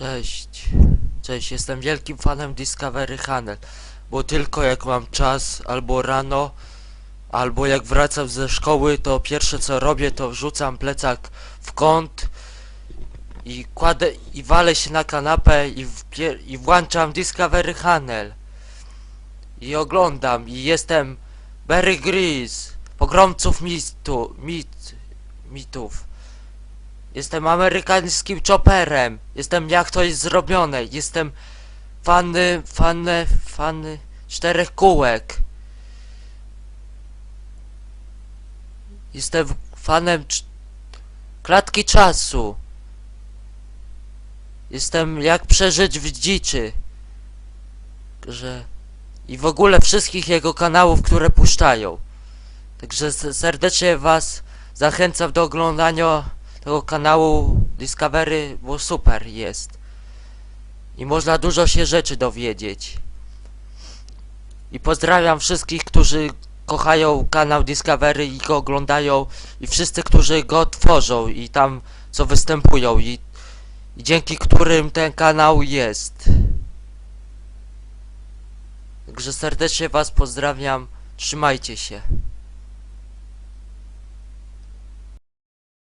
Cześć. Cześć, jestem wielkim fanem Discovery Channel, bo tylko jak mam czas, albo rano, albo jak wracam ze szkoły, to pierwsze co robię, to wrzucam plecak w kąt i kładę i walę się na kanapę i, i włączam Discovery Channel. I oglądam i jestem Barry Grease, pogromców mitu, mit, mitów. Jestem amerykańskim chopperem. Jestem jak to jest zrobione. Jestem fany, fany, fany czterech kółek. Jestem fanem klatki czasu. Jestem jak przeżyć w dziczy. Że i w ogóle wszystkich jego kanałów, które puszczają. Także serdecznie was zachęcam do oglądania tego kanału Discovery, bo super jest. I można dużo się rzeczy dowiedzieć. I pozdrawiam wszystkich, którzy kochają kanał Discovery i go oglądają i wszyscy, którzy go tworzą i tam co występują i, i dzięki którym ten kanał jest. Także serdecznie was pozdrawiam. Trzymajcie się.